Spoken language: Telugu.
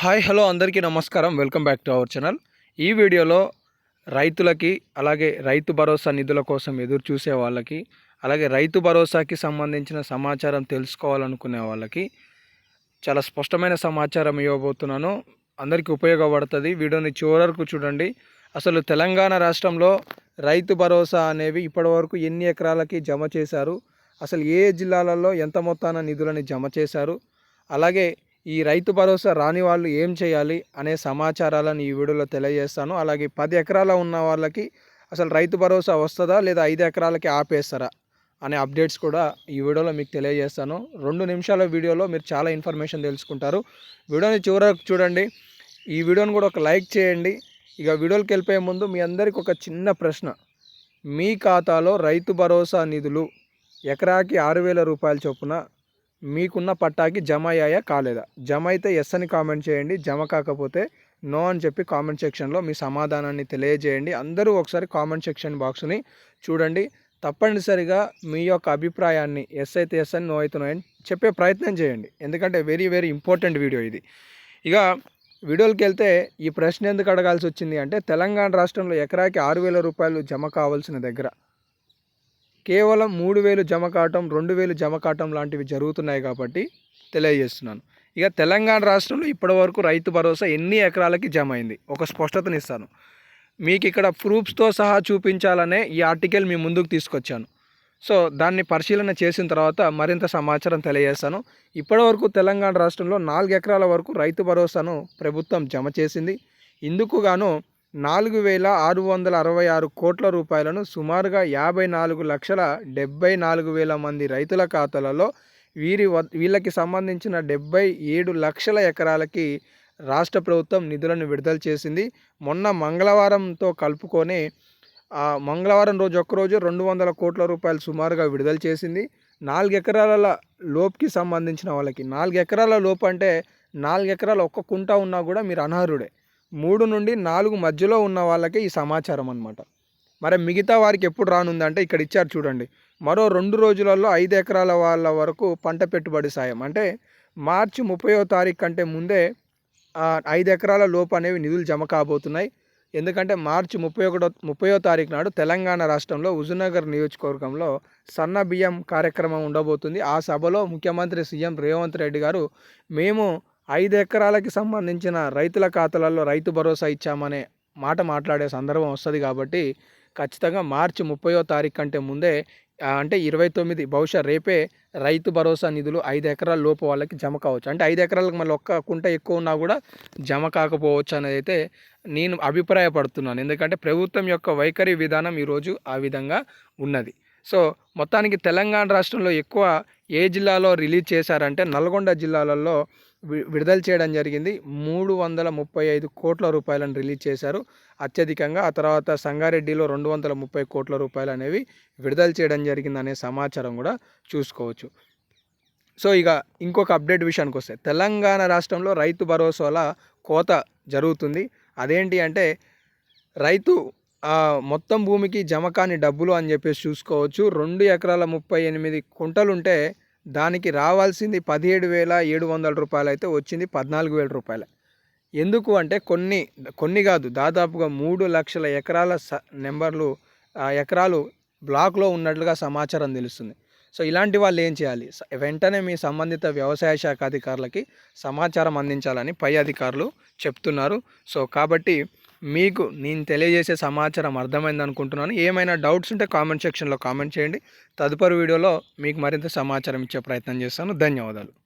హాయ్ హలో అందరికీ నమస్కారం. Welcome back to our channel. ఈ వీడియోలో రైతులకి అలాగే రైతు భరోసా నిధుల కోసం ఎదురు చూసే వాళ్ళకి అలాగే రైతు భరోసాకి సంబంధించిన సమాచారం తెలుసుకోవాలనుకునే వాళ్ళకి చాలా స్పష్టమైన సమాచారం ఇవ్వబోతున్నాను. అందరికీ ఉపయోగపడుతుంది. వీడియోని చివరకు చూడండి. అసలు తెలంగాణ రాష్ట్రంలో రైతు భరోసా అనేవి ఇప్పటివరకు ఎన్ని ఎకరాలకి జమ చేశారు? అసలు ఏ జిల్లాలలో ఎంత మొత్తాన నిధులని జమ చేశారు? అలాగే ఈ రైతు భరోసా రాని వాళ్ళు ఏం చేయాలి అనే సమాచారాలను ఈ వీడియోలో తెలియజేస్తాను. అలాగే పది ఎకరాల ఉన్న వాళ్ళకి అసలు రైతు భరోసా వస్తుందా లేదా ఐదు ఎకరాలకి ఆపేస్తారా అనే అప్డేట్స్ కూడా ఈ వీడియోలో మీకు తెలియజేస్తాను. రెండు నిమిషాల వీడియోలో మీరు చాలా ఇన్ఫర్మేషన్ తెలుసుకుంటారు. వీడియోని చివరకు చూడండి. ఈ వీడియోని కూడా ఒక లైక్ చేయండి. ఇక వీడియోకి వెళ్ళిపోయే ముందు మీ అందరికి ఒక చిన్న ప్రశ్న. మీ ఖాతాలో రైతు భరోసా నిధులు ఎకరాకి ఆరు వేల రూపాయల చొప్పున మీకున్న పట్టాకి జమ అయ్యాయా కాలేదా? జమ అయితే ఎస్ అని కామెంట్ చేయండి జమ కాకపోతే నో అని చెప్పి కామెంట్ సెక్షన్లో మీ సమాధానాన్ని తెలియజేయండి. అందరూ ఒకసారి కామెంట్ సెక్షన్ బాక్స్ని చూడండి. తప్పనిసరిగా మీ యొక్క అభిప్రాయాన్ని ఎస్ అయితే ఎస్ అని నో అయితే నో అని చెప్పే ప్రయత్నం చేయండి. ఎందుకంటే వెరీ వెరీ ఇంపార్టెంట్ వీడియో ఇది. ఇక వీడియోలకి వెళ్తే ఈ ప్రశ్న ఎందుకు అడగాల్సి వచ్చింది అంటే తెలంగాణ రాష్ట్రంలో ఎకరాకి ఆరు వేల రూపాయలు జమ కావాల్సిన దగ్గర కేవలం మూడు వేలు జమ కావటం రెండు వేలు జమ కావటం లాంటివి జరుగుతున్నాయి కాబట్టి తెలియజేస్తున్నాను. ఇక తెలంగాణ రాష్ట్రంలో ఇప్పటివరకు రైతు భరోసా ఎన్ని ఎకరాలకి జమ అయింది ఒక స్పష్టతనిస్తాను. మీకు ఇక్కడ ప్రూఫ్స్తో సహా చూపించాలనే ఈ ఆర్టికల్ మీ ముందుకు తీసుకొచ్చాను. సో దాన్ని పరిశీలన చేసిన తర్వాత మరింత సమాచారం తెలియజేస్తాను. ఇప్పటివరకు తెలంగాణ రాష్ట్రంలో నాలుగు ఎకరాల వరకు రైతు భరోసాను ప్రభుత్వం జమ చేసింది. ఇందుకు గాను నాలుగు వేల ఆరు వందల అరవై ఆరు కోట్ల రూపాయలను సుమారుగా యాభై నాలుగు లక్షల డెబ్బై నాలుగు వేల మంది రైతుల ఖాతాలలో వీరి వీళ్ళకి సంబంధించిన డెబ్బై ఏడు లక్షల ఎకరాలకి రాష్ట్ర ప్రభుత్వం నిధులను విడుదల చేసింది. మొన్న మంగళవారంతో కలుపుకొని మంగళవారం రోజు ఒక్కరోజు రెండు వందల కోట్ల రూపాయలు సుమారుగా విడుదల చేసింది. నాలుగు ఎకరాల లోపుకి సంబంధించిన వాళ్ళకి నాలుగు ఎకరాల లోపు అంటే నాలుగు ఎకరాలు ఒక్క కుంట ఉన్నా కూడా మీరు అనర్హుడే. మూడు నుండి నాలుగు మధ్యలో ఉన్న వాళ్ళకే ఈ సమాచారం అనమాట మరి మిగతా వారికి ఎప్పుడు రానుందంటే ఇక్కడ ఇచ్చారు చూడండి. మరో రెండు రోజులలో ఐదు ఎకరాల వాళ్ళ వరకు పంట పెట్టుబడి సాయం. అంటే మార్చి ముప్పయో తారీఖు కంటే ముందే ఐదు ఎకరాల లోపు అనేవి నిధులు జమ కాబోతున్నాయి. ఎందుకంటే మార్చి ముప్పై ఒకటో ముప్పయో తారీఖు నాడు తెలంగాణ రాష్ట్రంలో హుజునగర్ నియోజకవర్గంలో సన్న బియ్యం కార్యక్రమం ఉండబోతుంది. ఆ సభలో ముఖ్యమంత్రి సీఎం రేవంత్ రెడ్డి గారు మేము ఐదు ఎకరాలకి సంబంధించిన రైతుల ఖాతాలలో రైతు భరోసా ఇచ్చామనే మాట మాట్లాడే సందర్భం వస్తుంది కాబట్టి ఖచ్చితంగా మార్చి ముప్పయో తారీఖు కంటే ముందే అంటే ఇరవై తొమ్మిది బహుశా రేపే రైతు భరోసా నిధులు ఐదు ఎకరాల లోపు వాళ్ళకి జమ కావచ్చు. అంటే ఐదు ఎకరాలకు మళ్ళీ ఒక్క కుంట ఎక్కువ ఉన్నా కూడా జమ కాకపోవచ్చు అనేది అయితే నేను అభిప్రాయపడుతున్నాను. ఎందుకంటే ప్రభుత్వం యొక్క వైఖరి విధానం ఈరోజు ఆ విధంగా ఉన్నది. సో మొత్తానికి తెలంగాణ రాష్ట్రంలో ఎక్కువ ఏ జిల్లాలో రిలీజ్ చేశారంటే నల్గొండ జిల్లాలలో విడుదల చేయడం జరిగింది. మూడు వందల ముప్పై ఐదు కోట్ల రూపాయలను రిలీజ్ చేశారు. అత్యధికంగా ఆ తర్వాత సంగారెడ్డిలో రెండు వందల ముప్పై కోట్ల రూపాయలు అనేవి విడుదల చేయడం జరిగింది అనే సమాచారం కూడా చూసుకోవచ్చు. సో ఇక ఇంకొక అప్డేట్ విషయానికి వస్తే తెలంగాణ రాష్ట్రంలో రైతు భరోసాల కోత జరుగుతుంది. అదేంటి అంటే రైతు మొత్తం భూమికి జమ కాని డబ్బులు అని చెప్పేసి చూసుకోవచ్చు. రెండు ఎకరాల ముప్పై ఎనిమిది కుంటలుంటే దానికి రావాల్సింది పదిహేడు వేల ఏడు వందల రూపాయలు అయితే వచ్చింది పద్నాలుగు వేల రూపాయలు. ఎందుకు అంటే కొన్ని కొన్ని కాదు దాదాపుగా మూడు లక్షల ఎకరాల స నెంబర్లు ఎకరాలు బ్లాక్లో ఉన్నట్లుగా సమాచారం తెలుస్తుంది. సో ఇలాంటి వాళ్ళు ఏం చేయాలి? వెంటనే మీ సంబంధిత వ్యవసాయ శాఖ అధికారులకి సమాచారం అందించాలని పై అధికారులు చెప్తున్నారు. సో కాబట్టి మీకు నేను తెలియజేసే సమాచారం అర్థమైంది అనుకుంటున్నాను. ఏమైనా డౌట్స్ ఉంటే కామెంట్ సెక్షన్లో కామెంట్ చేయండి. తదుపరి వీడియోలో మీకు మరింత సమాచారం ఇచ్చే ప్రయత్నం చేస్తాను. ధన్యవాదాలు.